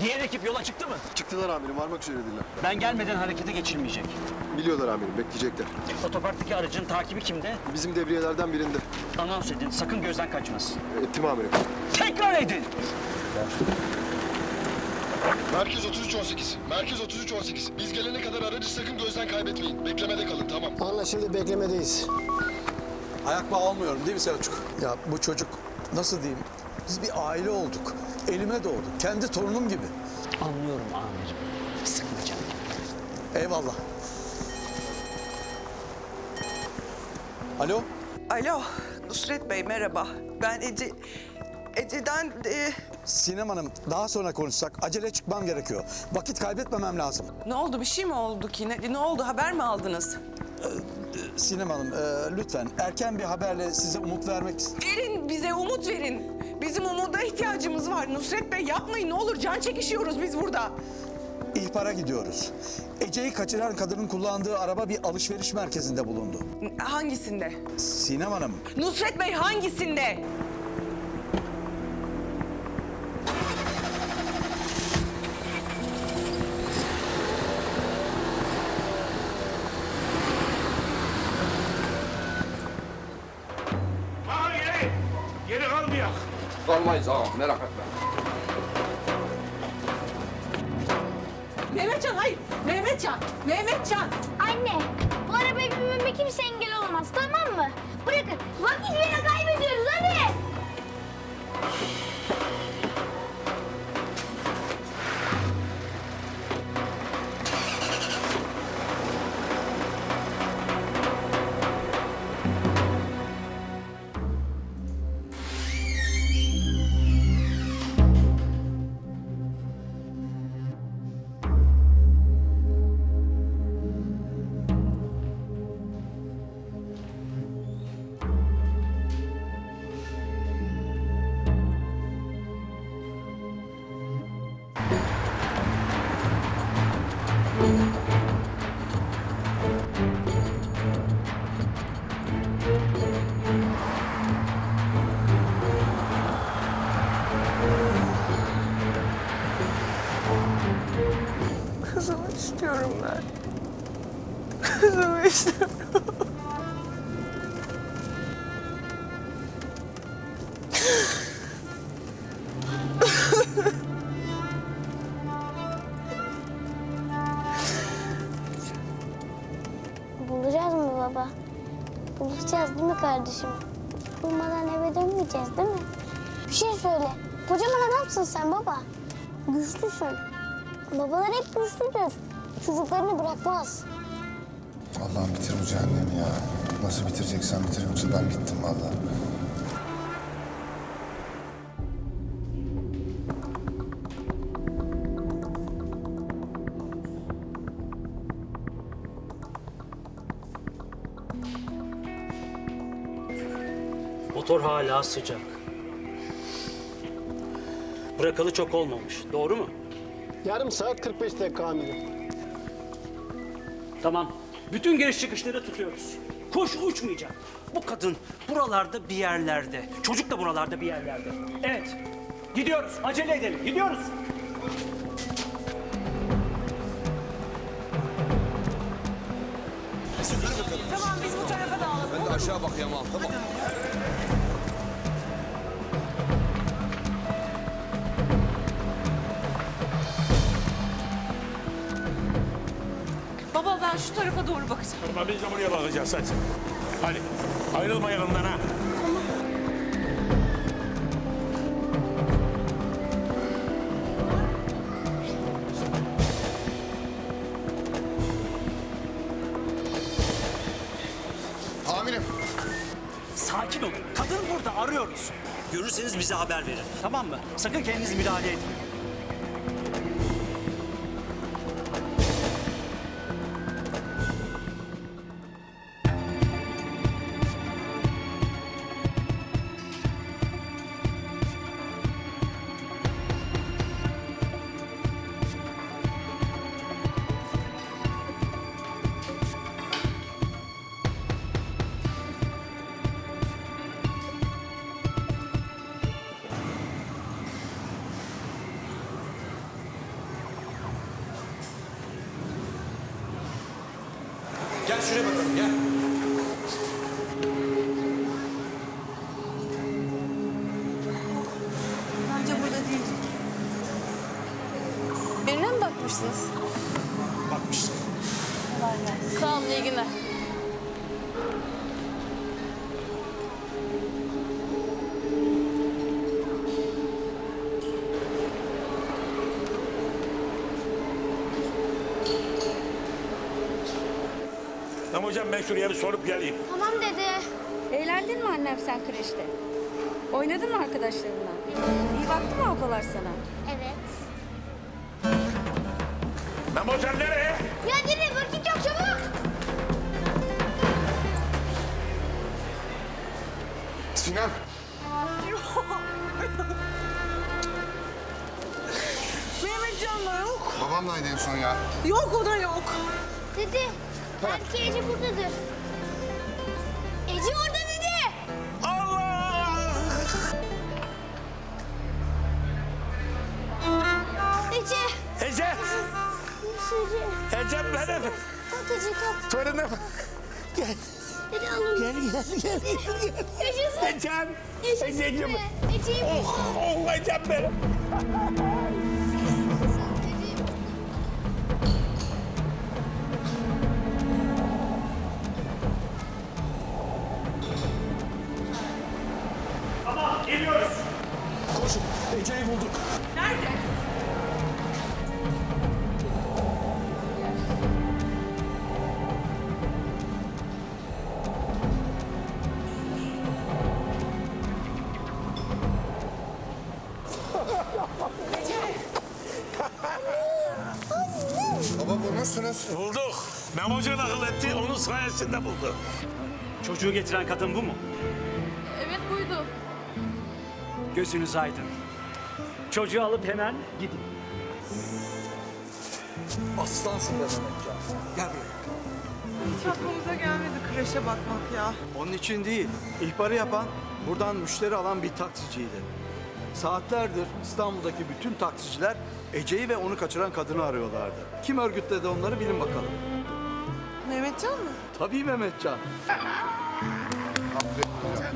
Diğer ekip yola çıktı mı? Çıktılar amirim varmak üzeredirler. Ben gelmeden harekete geçilmeyecek. Biliyorlar amirim bekleyecekler. Otoparktaki aracın takibi kimde? Bizim devriyelerden birinde. Anons edin. Sakın gözden kaçmasın. Ettim amirim. Tekrar edin. Merkez 3318. Merkez 3318. Biz gelene kadar aracı sakın gözden kaybetmeyin. Beklemede kalın tamam. Anlaşıldı beklemedeyiz. Ayak bağı olmuyorum değil mi Selçuk? Ya bu çocuk nasıl diyeyim? Biz bir aile olduk. Elime doğdu. Kendi torunum gibi. Anlıyorum amirim. Sıkma canım. Eyvallah. Alo? Alo, Nusret Bey merhaba. Ben Ece... Ece'den... e, Sinem Hanım daha sonra konuşsak. Acele çıkmam gerekiyor. Vakit kaybetmemem lazım. ne oldu? Bir şey mi oldu ki? Ne, ne oldu? Haber mi aldınız? Sinem Hanım e, lütfen erken bir haberle size umut vermek... Verin bize umut verin. Bizim umuda ihtiyacımız var. Nusret Bey yapmayın ne olur. Can çekişiyoruz biz burada. İhbara gidiyoruz. Ece'yi kaçıran kadının kullandığı araba bir alışveriş merkezinde bulundu. Hangisinde? Sinem Hanım, Nusret Bey hangisinde? Kalmayız ağam merak etme. Mehmetcan hayır. Mehmetcan. Mehmetcan. Anne, bu arabaya binmeme kimse engel olamaz tamam mı? Bırakın, vakit bile kaybediyoruz hadi. Istiyorum ben. Kızımı istiyorum. Baba? Bulacağız değil mi kardeşim? Bulmadan eve dönmeyeceğiz değil mi? Bir şey söyle. Kocaman adamsın sen baba. Güçlüsün. Babalar hep güçlüdür. Çocuklarını bırakmaz. Allah'ım bitir bu cehennemi ya. Nasıl bitireceksen bitir yoksa ben bittim vallahi. Motor hala sıcak. Bırakalı çok olmamış. Doğru mu? Yarım saat 45 dakika amirim. Tamam. Bütün giriş çıkışları tutuyoruz. Kuş uçmayacak. Bu kadın buralarda bir yerlerde. Çocuk da buralarda bir yerlerde. Evet. Gidiyoruz. Acele edelim. Gidiyoruz. Tamam biz bu tarafa dağılalım. Ben de aşağı bakayım ağam tamam. Ben şu tarafa doğru bakacağım. Ama biz de buraya bakacağız hadi. Hadi. Ayrılma yanımdan ha. Amirim. Sakin olun. Kadın burada arıyoruz. Görürseniz bize haber verin. Tamam mı? Sakın kendiniz müdahale etmeyin. Gel şuraya bakalım gel. Bence burada değil. Birine mi bakmışsınız? Bakmıştık. Sağ olun, iyi günler. Hocam ben şuraya bir sorup geleyim. Tamam dede. Eğlendin mi annem sen kreşte? Oynadın mı arkadaşlarınla? İyi baktı mı ablalar sana? Evet. Memo hocam nereye? Ya dede vakit yok çabuk. Sinem. Mehmetcan'la yok. Babamlaydı en son ya. Yok o da yok. Dede belki Ece buradadır. Ece orada dede. Allah! Ece. Ece! Ece? Ece benim. Kalk Ece kalk. Torunum. Gel. Dede alın. Gel gel gel. gel. Yaşasın. Ecem. Yaşasın Ececiğim. be. Ece'yi Oh, oh Ecem benim. Geliyoruz. Koşun. Ece'yi bulduk. Nerede? Baba bulmuşsunuz. Bulduk. Memo hoca akıl etti. Onun sayesinde buldu. Çocuğu getiren kadın bu mu? Evet buydu. Gözünüz aydın. Çocuğu alıp hemen gidin. Aslansın be Mehmetcan. Gel buraya. Hiç aklımıza gelmedi kreşe bakmak ya. Onun için değil, ihbarı yapan buradan müşteri alan bir taksiciydi. Saatlerdir İstanbul'daki bütün taksiciler Ece'yi ve onu kaçıran kadını arıyorlardı. Kim örgütledi onları bilin bakalım. Mehmetcan mı? Tabii Mehmetcan. Aferin.